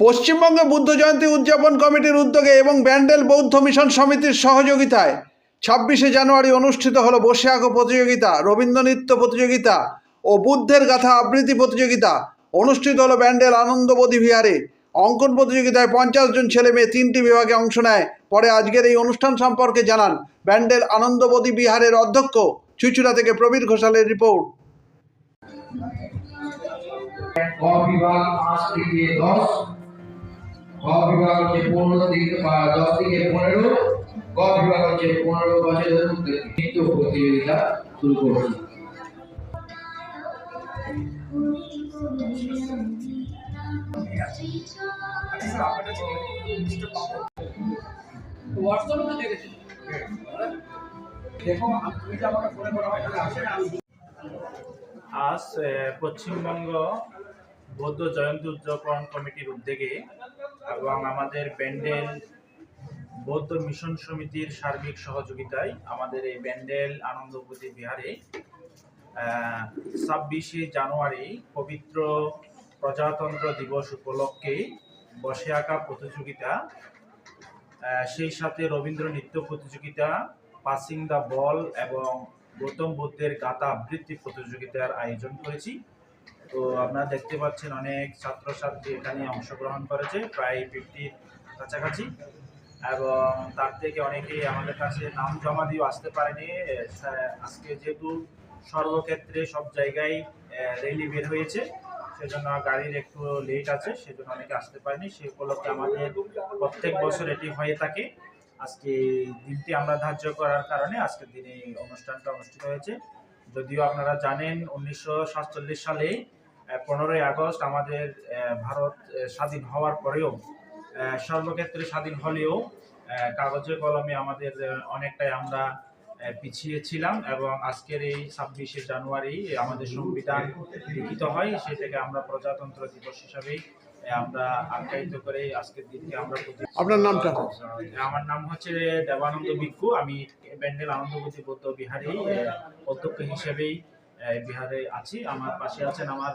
পশ্চিমবঙ্গে বুদ্ধ জয়ন্তী উদযাপন কমিটির উদ্যোগে এবং ব্যান্ডেল বৌদ্ধ মিশন সমিতির সহযোগিতায় ছাব্বিশে জানুয়ারি অনুষ্ঠিত হলো বসে আঁকো প্রতিযোগিতা, রবীন্দ্র নৃত্য প্রতিযোগিতা ও বুদ্ধের গাথা আবৃত্তি প্রতিযোগিতা। অনুষ্ঠিত হলো ব্যান্ডেল আনন্দবদী বিহারে অঙ্কন প্রতিযোগিতায় পঞ্চাশ জন ছেলে মেয়ে তিনটি বিভাগে অংশ নেয়। পরে আজকের এই অনুষ্ঠান সম্পর্কে জানান ব্যান্ডেল আনন্দবদী বিহারের অধ্যক্ষ চুচুড়া থেকে প্রবীর ঘোষালের রিপোর্ট। ক বিভাগ পাঁচ থেকে দশ প্রতিযোগিতা শুরু করছি। আজ পশ্চিমবঙ্গ বৌদ্ধ জয়ন্তী উদযাপন কমিটির উদ্যোগে এবং আমাদের ব্যান্ডেল বৌদ্ধ মিশন সমিতির সার্বিক সহযোগিতায় আমাদের এই ব্যান্ডেল আনন্দপতি বিহারে ছাব্বিশে জানুয়ারি পবিত্র প্রজাতন্ত্র দিবস উপলক্ষে বসে আঁকা প্রতিযোগিতা সেই সাথে রবীন্দ্র নৃত্য প্রতিযোগিতা পাসিং দ্য বল এবং গৌতম বুদ্ধের গাতা আবৃত্তি প্রতিযোগিতার আয়োজন করেছি। তো আপনারা দেখতে পাচ্ছেন অনেক ছাত্রছাত্রী এখানে অংশগ্রহণ করেছে, প্রায় ফিফটির কাছাকাছি। এবং তার থেকে অনেকেই আমাদের কাছে নাম জমা দিয়েও আসতে পারেনি। আজকে যেহেতু সর্বক্ষেত্রে সব জায়গায় রেলি বের হয়েছে, সেজন্য গাড়ির একটু লেট আছে, সেজন্য অনেকে আসতে পারেনি। সে উপলক্ষে আমাদের প্রত্যেক বছর এটি হয়ে থাকে। আজকে দিনটি আমরা ধার্য করার কারণে আজকের দিনে অনুষ্ঠানটা অনুষ্ঠিত হয়েছে। যদিও আপনারা জানেন, উনিশশো সাতচল্লিশ সালে পনেরোই আগস্ট আমাদের ভারত স্বাধীন হওয়ার পরেও সর্বক্ষেত্রে স্বাধীন হলেও কাগজে কলমে আমাদের অনেকটাই আমরা পিছিয়ে ছিলাম এবং আজকের এই ছাব্বিশে জানুয়ারি আমাদের সংবিধান লিখিত হয় সেই থেকে আমরা প্রজাতন্ত্র দিবস হিসাবেই আমরা আখ্যায়িত করে আজকের দিনকে আমরা আপনার নামটা? আমার নাম হচ্ছে দেবানন্দ ভিক্ষু। আমি ব্যান্ডেল আনন্দবতী বৌদ্ধ বিহারে আহ, অধ্যক্ষ হিসেবেই বিহারে আছি। আমার পাশে আছেন আমার